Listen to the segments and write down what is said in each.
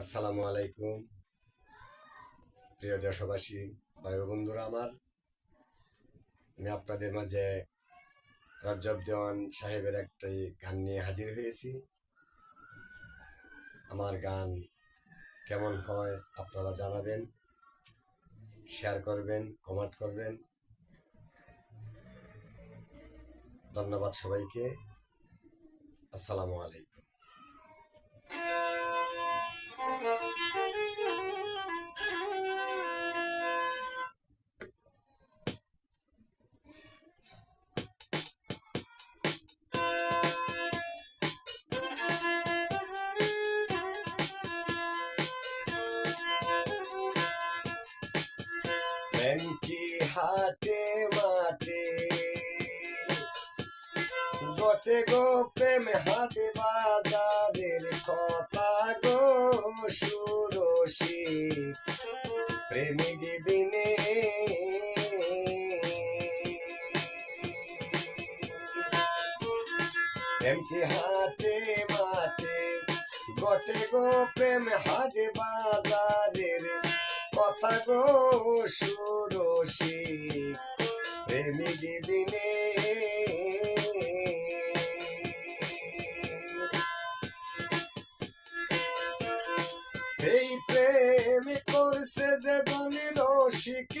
আসসালামু আলাইকুম। প্রিয় দেশবাসী ভাই বন্ধুরা আমার, আমি আপনাদের মাঝে রজব দেওয়ান সাহেবের একটি গান নিয়ে হাজির হয়েছি। আমার গান কেমন হয় আপনারা জানাবেন শেয়ার করবেন কমেন্ট করবেন। ধন্যবাদ সবাইকে। আসসালামু আলাইকুম। প্রেম কি হাটে মাঠে গটে গো প্রেম হাটে বাজারের কথা গো সুরসী প্রেমিক বিনে প্রেম কি হাটে মাঠে গটে গো প্রেম হাটে বাজারের কথা গো সুরসী প্রেমিক বিনে যে গনি রসিক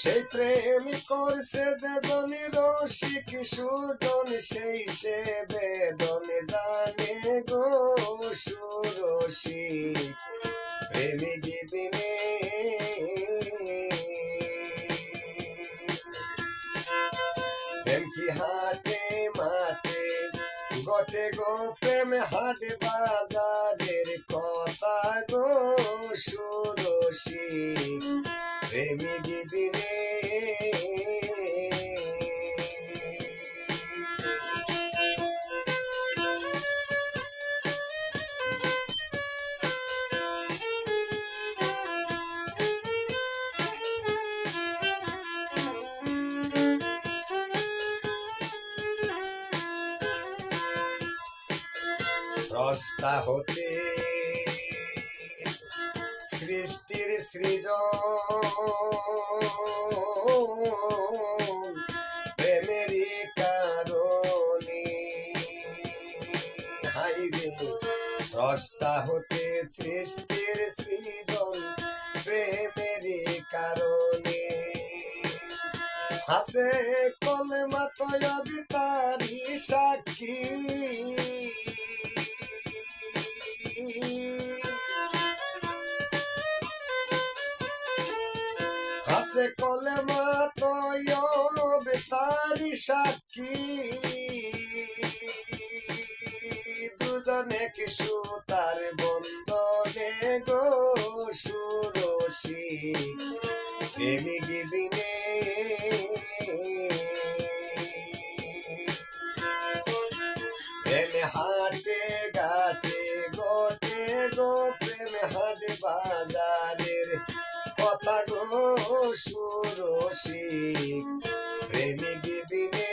সেই প্রেম করছে যে গনি রসিক সুজন, সেই সে বেদন জানে গো সুরসী প্রেমিক বিনে প্রেম হাটে মাঠে গটে গো প্রেম হাট বাজারের কথা গো সুরসী প্রেমী বিনে স্রষ্টা হতে সৃষ্টির সৃজন প্রেমেরই কারণে। স্রষ্টা হতে সৃষ্টির সৃজন প্রেমেরই কারণে। হাসে কলমা তয়বি তারি সাক্ষী। হাসে কলেমা তয়বি তারি সাক্ষী। দুজনে তার সুরসী প্রেমিক বিনে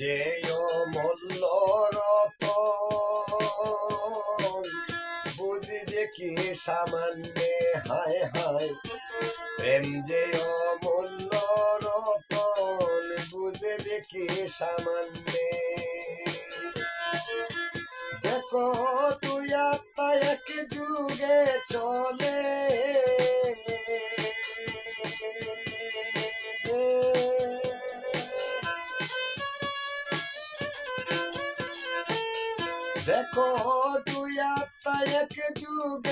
যে মূল্য রত বুঝবে কি সামান্যে হায় হায়? প্রেম যে মূল্য রতন বুঝবে কি সামান্যে? দেখো, তুই আত্মা এক যুগে চলে। দেখো দুই আত্মা এক যুগে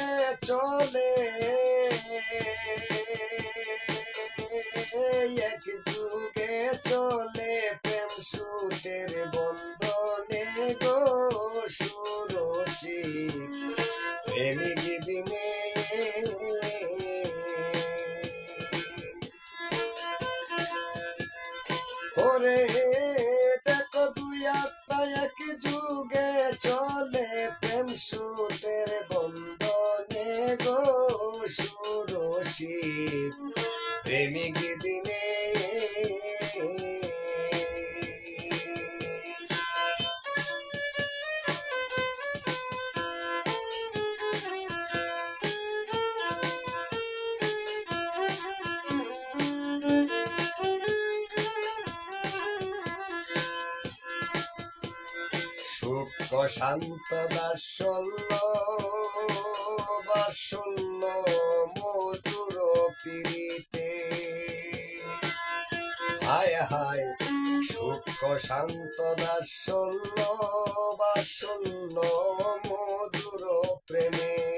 ওরে দেখো দুই আত্মা এক যুগে চলে। প্রেম সুতের বন্ধনে গো সুরসী প্রেমিক বিনে সূক্ষ্ম শান্ত দাসল্য বাসল্য মধুর পীড়িতে হায় হায় শুক্র শান্ত দাসল্য বাসল্য মধুর প্রেমে।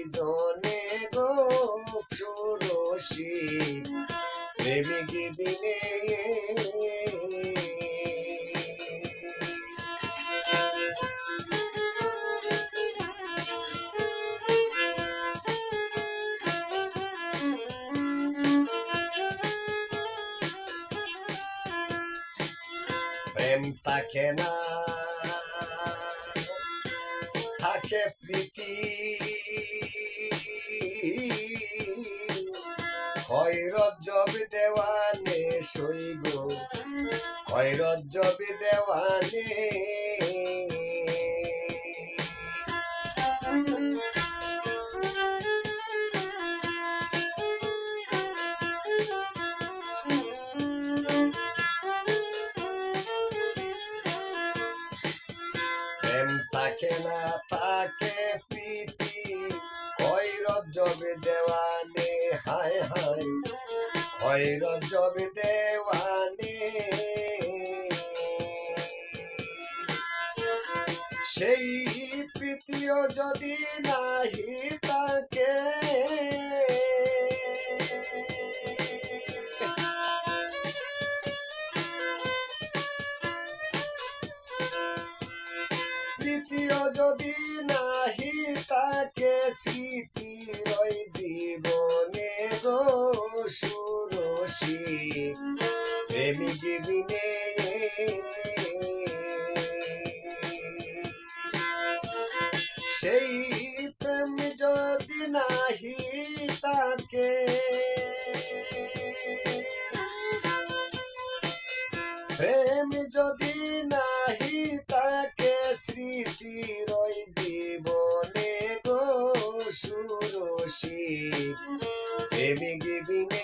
প্রেম থাকে না। থাকে প্রীতি। খৈরত জবি দেওয়ানে সৈগ খৈরত জবি দেওয়ানে না, থাকে প্রীতি। খৈরত জবি দেওয়ানে, হায় হায়। খৈরত জবি দেওয়ানে। সেই প্রীতিও যদি নাহি তাকে যদি নাহি তাকে প্রেম যদি নাহি তাকে স্মৃতি রই জীবনে গো সুরসী প্রেমিক বিনে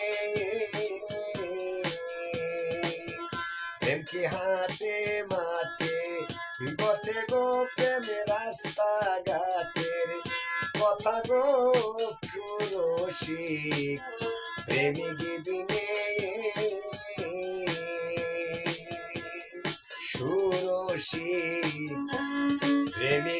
সুরসী প্রেমী বিনে সুরসী প্রেমী